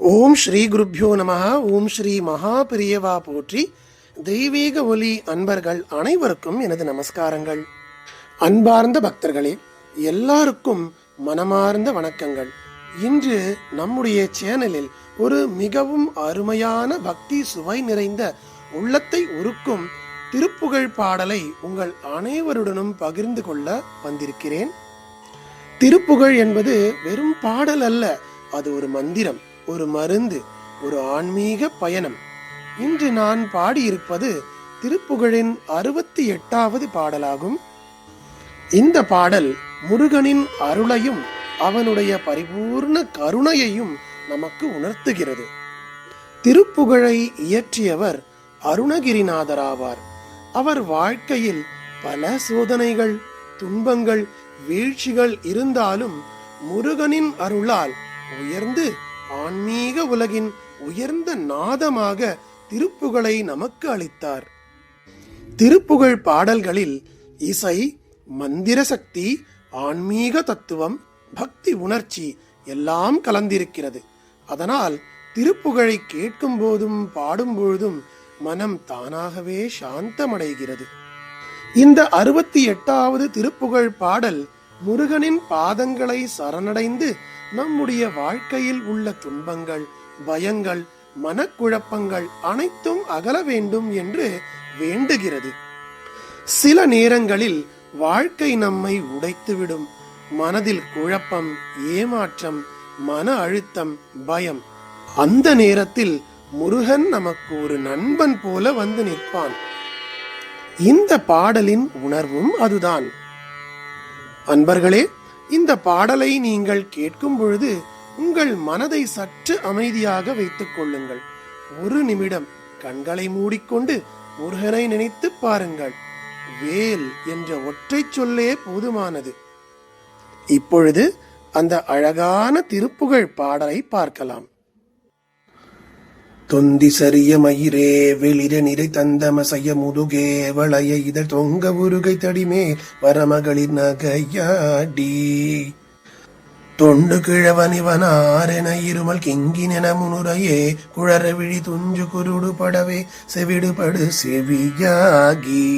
ஓம் ஸ்ரீ குருப்யோ நம ஓம் ஸ்ரீ மகா பிரியவா போற்றி. தெய்வீக ஒலி அன்பர்கள் அனைவருக்கும் எனது நமஸ்காரங்கள். அன்பார்ந்த பக்தர்களே எல்லாருக்கும் மனமார்ந்த வணக்கங்கள். இன்று நம்முடைய சேனலில் ஒரு மிகவும் அருமையான பக்தி சுவை நிறைந்த உள்ளத்தை உருக்கும் திருப்புகழ் பாடலை உங்கள் அனைவருடனும் பகிர்ந்து கொள்ள வந்திருக்கிறேன். திருப்புகழ் என்பது வெறும் பாடல் அல்ல அது ஒரு மந்திரம். ஒரு மருந்து ஒரு ஆன்மீக பயணம். இன்று நான் பாடியிருப்பது திருப்புகழின் அறுபத்தி எட்டாவது பாடலாகும். இந்த பாடல் முருகனின் அருளையும் அவனுடைய பரிபூர்ண கருணையையும் நமக்கு உணர்த்துகிறது. திருப்புகழை இயற்றியவர் அருணகிரிநாதராவார். அவர் வாழ்க்கையில் பல சோதனைகள் துன்பங்கள் வீழ்ச்சிகள் இருந்தாலும் முருகனின் அருளால் உயர்ந்து ஆன்மீக உலகின் உயர்ந்த நாதமாக திருப்புகழை நமக்கு அளித்தார். திருப்புகழ் பாடல்களில் இசை மந்திர சக்தி ஆன்மீக தத்துவம் பக்தி உணர்ச்சி எல்லாம் கலந்திருக்கிறது. அதனால் திருப்புகழை கேட்கும் போதும் பாடும் பொழுதும் மனம் தானாகவே சாந்தமடைகிறது. இந்த அறுபத்தி எட்டாவது திருப்புகழ் பாடல் முருகனின் பாதங்களை சரணடைந்து நம்முடைய வாழ்க்கையில் உள்ள துன்பங்கள் பயங்கள் மனக்குழப்பங்கள் அனைத்தும் அகல வேண்டும் என்று வேண்டுகிறது. சில நேரங்களில் வாழ்க்கை நம்மை உடைத்துவிடும். மனதில் குழப்பம் ஏமாற்றம் மன அழுத்தம் பயம். அந்த நேரத்தில் முருகன் நமக்கு ஒரு நண்பன் போல வந்து நிற்பான். இந்த பாடலின் உணர்வும் அதுதான். அன்பர்களே இந்த பாடலை நீங்கள் கேட்கும் பொழுது உங்கள் மனதை சற்று அமைதியாக வைத்துக் கொள்ளுங்கள். ஒரு நிமிடம் கண்களை மூடிக்கொண்டு முருகனை நினைத்து பாருங்கள். வேல் என்ற ஒற்றை சொல்லே போதுமானது. இப்பொழுது அந்த அழகான திருப்புகழ் பாடலை பார்க்கலாம். தொந்தி சரிய மயிரே வெளிர நிறை தந்தமசைய முதுகே வளைய இதழ் தொங்க உருகை தடிமே வரமகளிர் நகையாடி. தொண்டு கிழவனிவனாரென இருமல் கிங்கினென முனுரையே குழற விழி துஞ்சு குருடு படவே செவிடுபடு செவியாகி.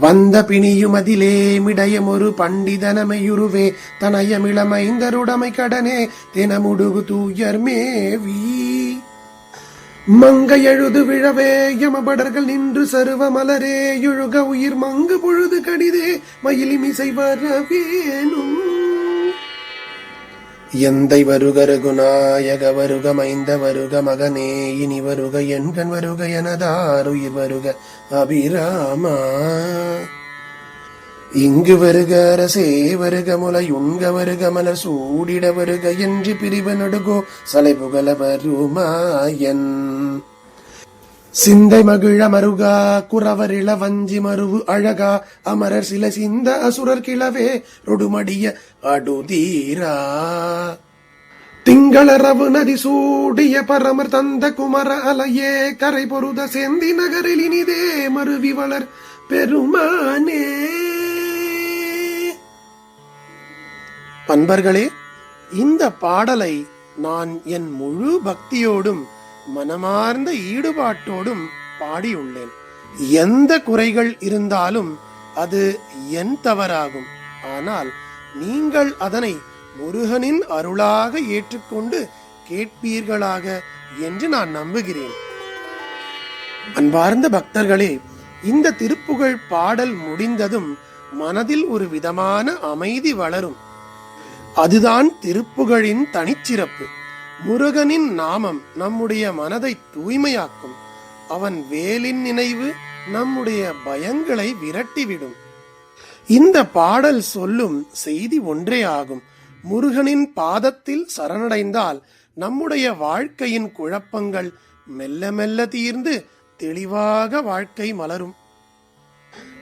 வந்த பிணியுமதிலே மிடயமொரு பண்டிதனமையுருவே தனயமிளமைந்தருடமை கடனே தினமுடுகு தூயர் மேவீ. மங்க எழுது விழவே யமபடர்கள் நின்று சருவ மலரே எழுக உயிர் மங்கு பொழுது கடிதே மயிலிமிசை வரவேணும் எந்தை வருக ரகுநாயக வருக மைந்த வருக மகனே இனி வருக எண்கண் வருக எனதார் உயிர் வருக அபிராமா. இங்கு வருக அரசே வருக முலை உண்க வருக மலர் சூடிட வருக என்று பிரிவனடுகோ சலை புகழ வருமாயன். சிந்தை மகிழ மருகா குறவர் இள வஞ்சி மருவு அழகா அமரர் சில சிந்த அசுரர் கிளவே ரொடுமடிய அடுதீரா. திங்களரவு நதி சூடிய பரமர் தந்த குமர அலையே கரை பொருத செந்தி நகரில் இனிதே மருவி வளர் பெருமானே. அன்பர்களே இந்த பாடலை நான் என் முழு பக்தியோடும் மனமார்ந்த ஈடுபாட்டோடும் பாடியுள்ளேன். எந்த குறைகள் இருந்தாலும் அது என் தவறாகும். ஆனால் நீங்கள் அதனை முருகனின் அருளாக ஏற்றுக்கொண்டு கேட்பீர்களாக என்று நான் நம்புகிறேன். அன்பார்ந்த பக்தர்களே இந்த திருப்புகழ் பாடல் முடிந்ததும் மனதில் ஒரு விதமான அமைதி வளரும். அதுதான் திருப்புகழின் தனிச்சிறப்பு. முருகனின் நாமம் நம்முடைய மனதை தூய்மையாக்கும். அவன் வேலின் நினைவு நம்முடைய பயங்களை விரட்டிவிடும். இந்த பாடல் சொல்லும் செய்தி ஒன்றே ஆகும். முருகனின் பாதத்தில் சரணடைந்தால் நம்முடைய வாழ்க்கையின் குழப்பங்கள் மெல்ல மெல்ல தீர்ந்து தெளிவாக வாழ்க்கை மலரும்.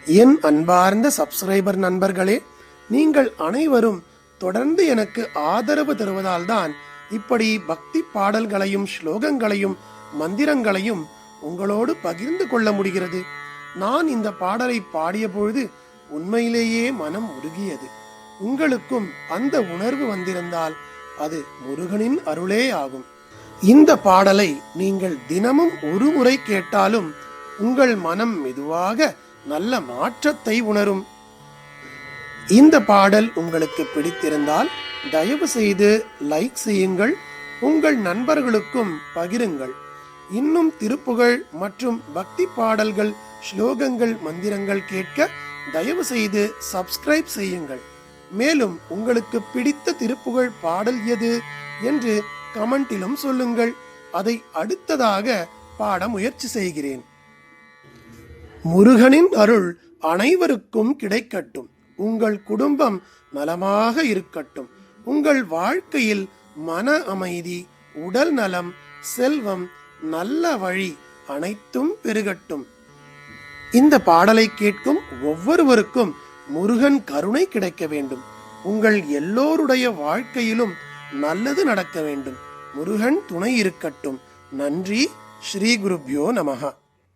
என் அன்பார்ந்த சப்ஸ்கிரைபர் நண்பர்களே நீங்கள் அனைவரும் தொடர்ந்து எனக்கு ஆதரவு தருவதால் தான் இப்படி பக்தி பாடல்களையும் ஸ்லோகங்களையும் மந்திரங்களையும் உங்களோடு பகிர்ந்து கொள்ள முடிகிறது. நான் இந்த பாடலை பாடிய பொழுது உண்மையிலேயே மனம் உருகியது. உங்களுக்கும் அந்த உணர்வு வந்திருந்தால் அது முருகனின் அருளே ஆகும். இந்த பாடலை நீங்கள் தினமும் ஒரு முறை கேட்டாலும் உங்கள் மனம் மெதுவாக நல்ல மாற்றத்தை உணரும். இந்த பாடல் உங்களுக்கு பிடித்திருந்தால் தயவு செய்து லைக் செய்யுங்கள் உங்கள் நண்பர்களுக்கும் பகிருங்கள். இன்னும் திருப்புகழ் மற்றும் பக்தி பாடல்கள் ஸ்லோகங்கள் மந்திரங்கள் கேட்க தயவு செய்து சப்ஸ்கிரைப் செய்யுங்கள். மேலும் உங்களுக்கு பிடித்த திருப்புகழ் பாடல் எது என்று கமெண்டிலும் சொல்லுங்கள். அதை அடுத்ததாக பாட முயற்சி செய்கிறேன். முருகனின் அருள் அனைவருக்கும் கிடைக்கட்டும். உங்கள் குடும்பம் நலமாக இருக்கட்டும். உங்கள் வாழ்க்கையில் மன அமைதி உடல் நலம் செல்வம் நல்ல வழி அனைத்தும் பெருகட்டும். இந்த பாடலை கேட்கும் ஒவ்வொருவருக்கும் முருகன் கருணை கிடைக்க வேண்டும். உங்கள் எல்லோருடைய வாழ்க்கையிலும் நல்லது நடக்க வேண்டும். முருகன் துணை இருக்கட்டும். நன்றி. ஸ்ரீ குருப்யோ நமகா